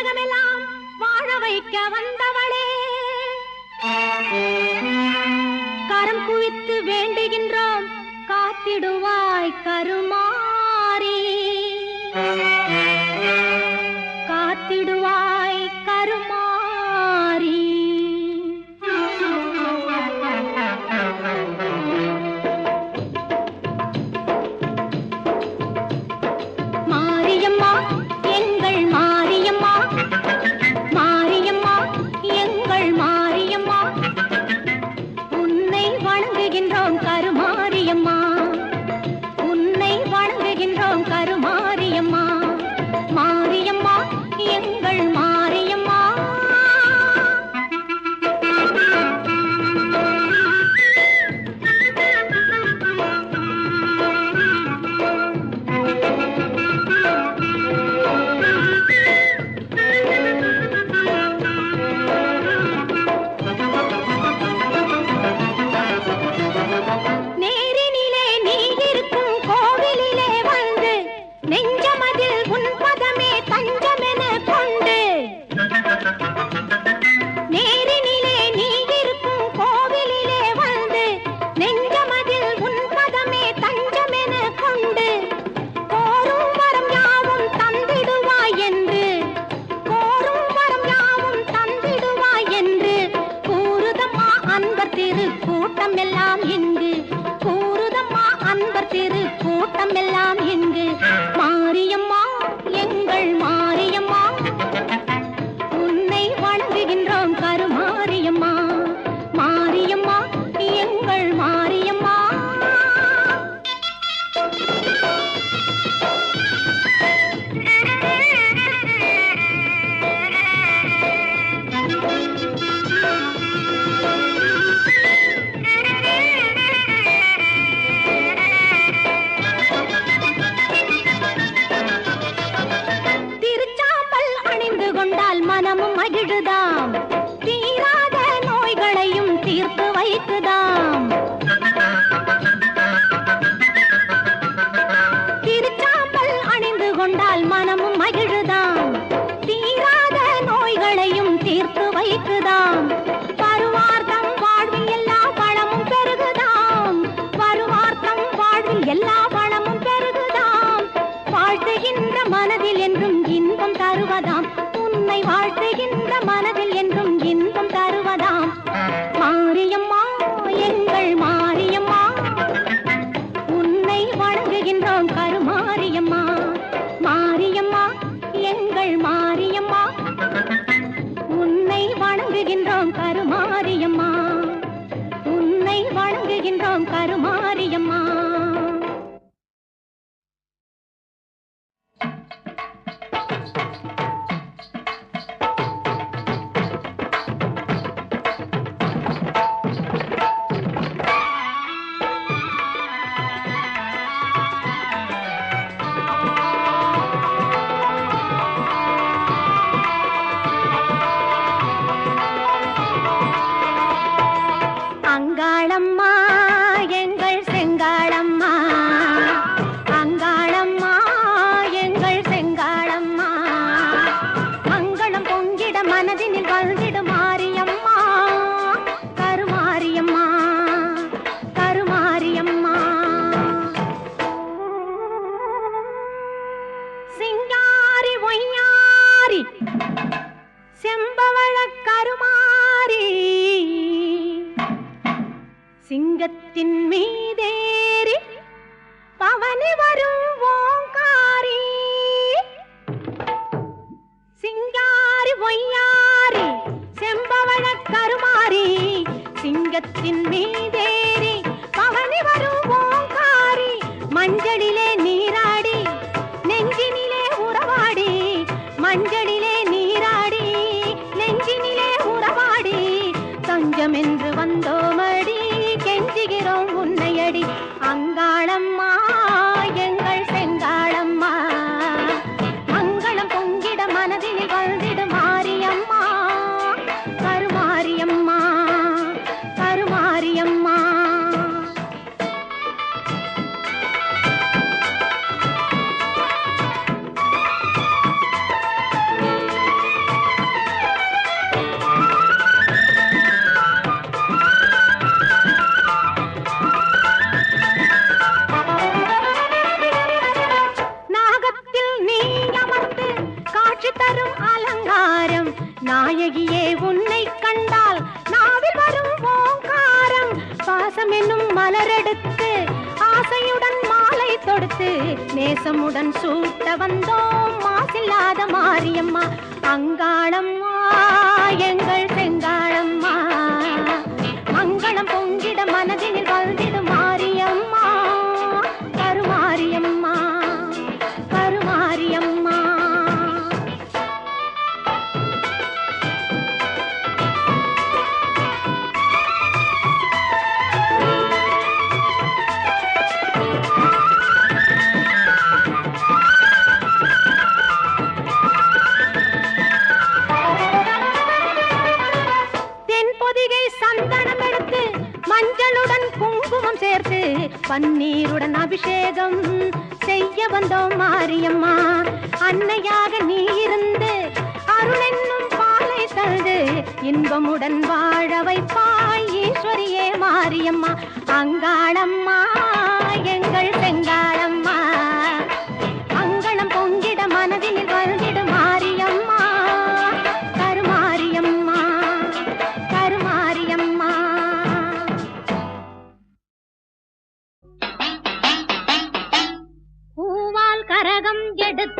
உலகமெல்லாம் வாழ வைக்க வந்தவளே. கரம் குவித்து வேண்டுகின்றோம் காத்திடுவாய் கருமாறி. கொண்டால் மனமும் மகிழுதான் தீராத நோய்களையும் தீர்த்து வைக்குதான் வருவார்த்தம் வாழ்வில் எல்லா பழமும் பெருகுதாம். வருவார்த்தம் வாழ்வில் எல்லா பழமும் பெருகுதாம். வாழ்த்துகின்ற மனதில் என்றும் இன்பம் தருவதாம். உன்னை வாழ்த்துகின்ற மனதில் என்றும் இன்பம் தரு கருமா கருமாறி செம்பவள கருமாறி சிங்கத்தின் மீதேறி பவனி வரும் ஓங்காரி. சிங்காரி பொய்யாரி செம்பவள கருமாறி சிங்கத்தின் மீதே நாயகியே உன்னை கண்டால் நாவில் வரும் ஓங்காரம். பாசம் என்னும் மலரெடுத்து ஆசையுடன் மாலை தொடுத்து நேசமுடன் சூட்ட வந்தோம். மாசில்லாத மாரியம்மா அங்காளம்மா எங்கள் செங்கா பன்னீருடன் அபிஷேகம் செய்ய வந்தோம் மாரியம்மா. அன்னையாக நீ இருந்து அருள் என்னும் பாலை தந்து இன்பமுடன் வாழ வைப்பாய். ஈஸ்வரியே மாரியம்மா அங்காளம்மா எங்கள் செங்காளம்மா அடுத்த